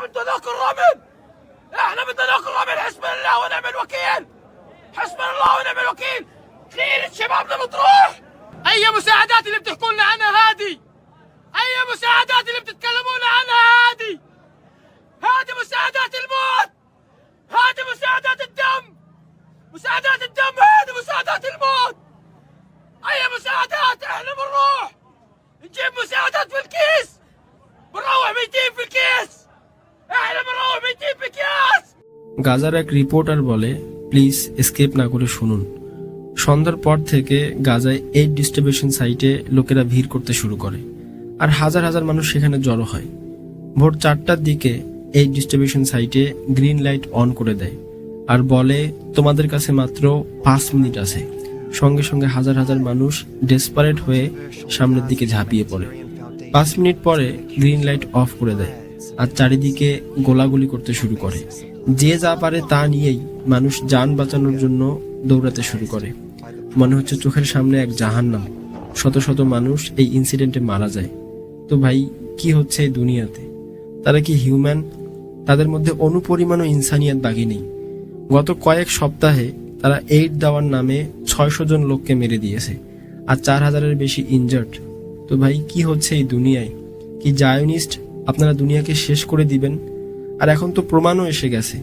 بدنا ناكل رمل إحنا بدنا ناكل رمل حسبنا الله ونعم الوكيل. حسبنا الله ونعم الوكيل. خير شبابنا بتروح. أي مساعدات اللي بتحكوا لنا عنها هذه؟ أي مساعدات اللي بتتكلمون গাজার এক রিপোর্টার বলে, প্লিজ স্কেপ না করে শুনুন। সন্ধ্যার পর থেকে গাজায় এইড ডিস্ট্রিবিউশন সাইটে লোকেরা ভিড় করতে শুরু করে, আর হাজার হাজার মানুষ সেখানে জড়ো হয়। ভোর চারটার দিকে এই ডিস্ট্রিবিউশন সাইটে গ্রিন লাইট অন করে দেয়, আর বলে, তোমাদের কাছে মাত্র পাঁচ মিনিট আছে। সঙ্গে সঙ্গে হাজার হাজার মানুষ ডেসপারেট হয়ে সামনের দিকে ঝাঁপিয়ে পড়ে। পাঁচ মিনিট পরে গ্রিন লাইট অফ করে দেয়, আর চারিদিকে গোলাগুলি করতে শুরু করে। যে যা পারে তা নিয়েই মানুষ যান বাঁচানোর জন্য দৌড়াতে শুরু করে। মনে হচ্ছে চোখের সামনে এক জাহান্নাম। শত শত মানুষ এই ইনসিডেন্টে মারা যায়। তো ভাই, কি হচ্ছে এই দুনিয়াতে? তারা কি হিউম্যান তাদের মধ্যে অনুপরিমাণও ইনসানিয়াত বাকি নেই। গত কয়েক সপ্তাহে তারা এইড দেওয়ার নামে ছয়শো জন লোককে মেরে দিয়েছে আর চার হাজারের বেশি ইনজার্ড তো ভাই, কি হচ্ছে এই দুনিয়ায়? কি জায়নিস্ট আপনারা দুনিয়াকে শেষ করে দিবেন? আর এখন তো প্রমাণও এসে গেছে।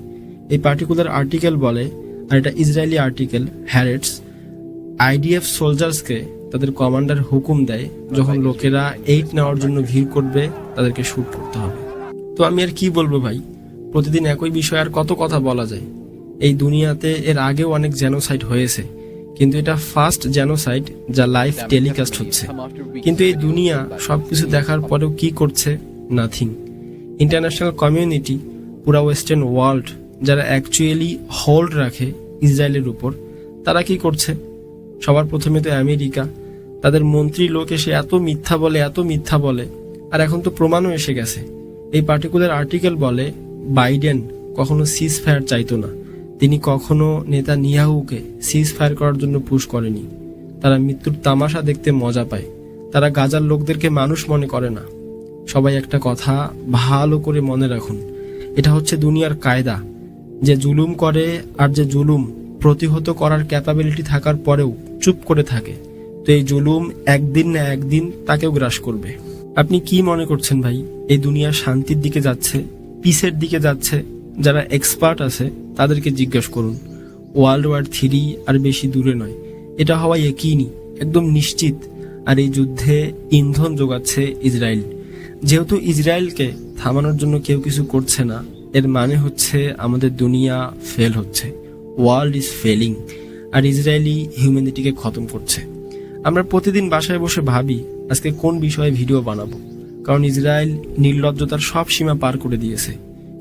এই পার্টিকুলার আর্টিকেল বলে, আর এটা ইসরায়েলি আর্টিকেল হ্যারেটস আইডিএফ সোলজার্সকে তাদের কমান্ডার হুকুম দেয় যখন লোকেরা এইট নেওয়ার জন্য ভিড় করবে, তাদেরকে শুট করতে হবে। তো আমি আর কি বলব ভাই? প্রতিদিন একই বিষয়ে আর কত কথা বলা যায়। এই দুনিয়াতে এর আগেও অনেক জেনোসাইড হয়েছে, কিন্তু এটা ফার্স্ট জেনোসাইড যা লাইভ টেলিকাস্ট হচ্ছে। কিন্তু এই দুনিয়া সবকিছু দেখার পরেও কি করছে? নাথিং ইন্টারন্যাশনাল কমিউনিটি পুরা ওয়েস্টার্ন ওয়ার্ল্ড যারা অ্যাকচুয়ালি হোল্ড রাখে ইসরায়েলের উপর, তারা কি করছে? সবার প্রথমে তো আমেরিকা। তাদের মন্ত্রী লোক এসে এত মিথ্যা বলে, এত মিথ্যা বলে, আর এখন তো প্রমাণও এসে গেছে। এই পার্টিকুলার আর্টিকেল বলে, বাইডেন কখনো সিজ ফায়ার চাইতো না। তিনি কখনো নেতা নিয়াহুকে সিজ ফায়ার করার জন্য পুশ করেনি। তারা মৃত্যুর তামাশা দেখতে মজা পায়। তারা গাজার লোকদেরকে মানুষ মনে করে না। সবাই একটা কথা ভালো করে মনে রাখুন। এটা হচ্ছে দুনিয়ার কায়দা। যে জুলুম করে আর যে জুলুম প্রতিহত করার ক্যাপাবিলিটি থাকার পরেও চুপ করে থাকে, তো এই জুলুম একদিন না একদিন তাকেও গ্রাস করবে। আপনি কি মনে করছেন ভাই, এই দুনিয়া শান্তির দিকে যাচ্ছে পিসের দিকে যাচ্ছে? যারা এক্সপার্ট আছে, তাদেরকে জিজ্ঞাসা করুন। ওয়ার্ল্ড ওয়ার থ্রি আর বেশি দূরে নয়। এটা হওয়া একইনি একদম নিশ্চিত। আর এই যুদ্ধে ইন্ধন যোগাচ্ছে ইসরায়েল। যেহেতু ইসরায়েলকে থামানোর জন্য কেউ কিছু করছে না, এর মানে হচ্ছে আমাদের দুনিয়া ফেল হচ্ছে। ওয়ার্ল্ড ইজ ফেলিং আর ইসরায়েলি হিউম্যানিটিকে খতম করছে। আমরা প্রতিদিন বাসায় বসে ভাবি, আজকে কোন বিষয়ে ভিডিও বানাবো? কারণ ইসরায়েল নির্লজ্জতার সব সীমা পার করে দিয়েছে।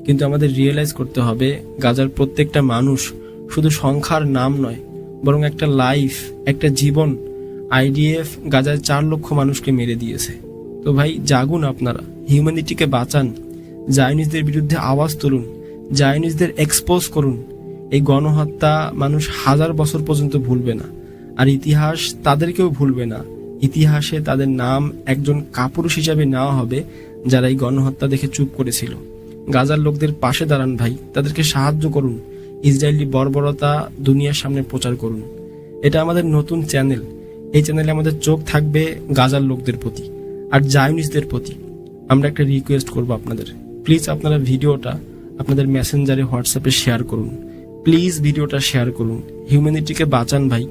কিন্তু আমাদের রিয়েলাইজ করতে হবে, গাজার প্রত্যেকটা মানুষ শুধু সংখ্যার নাম নয়, বরং একটা লাইফ একটা জীবন আইডিএফ গাজার চার লক্ষ মানুষকে মেরে দিয়েছে। তো ভাই, জাগুন আপনারা। হিউম্যানিটিকে বাঁচান। জায়নিজদের বিরুদ্ধে আওয়াজ তুলুন। জায়নিজদের এক্সপোজ করুন। এই গণহত্যা মানুষ হাজার বছর পর্যন্ত ভুলবে না। আর ইতিহাস তাদেরকেও ভুলবে না। ইতিহাসে তাদের নাম একজন কাপুরুষ হিসাবে নেওয়া হবে, যারা এই গণহত্যা দেখে চুপ করেছিল। গাজার লোকদের পাশে দাঁড়ান ভাই। তাদেরকে সাহায্য করুন। ইসরায়েলি বর্বরতা দুনিয়ার সামনে প্রচার করুন। এটা আমাদের নতুন চ্যানেল এই চ্যানেলে আমাদের চোখ থাকবে গাজার লোকদের প্রতি। আর জায়নিসদের প্রতি আমরা একটা রিকোয়েস্ট করব আপনাদের। প্লিজ আপনারা ভিডিওটা আপনাদের মেসেঞ্জারে হোয়াটসঅ্যাপে শেয়ার করুন। প্লিজ ভিডিওটা শেয়ার করুন। হিউম্যানিটিকে বাঁচান ভাই।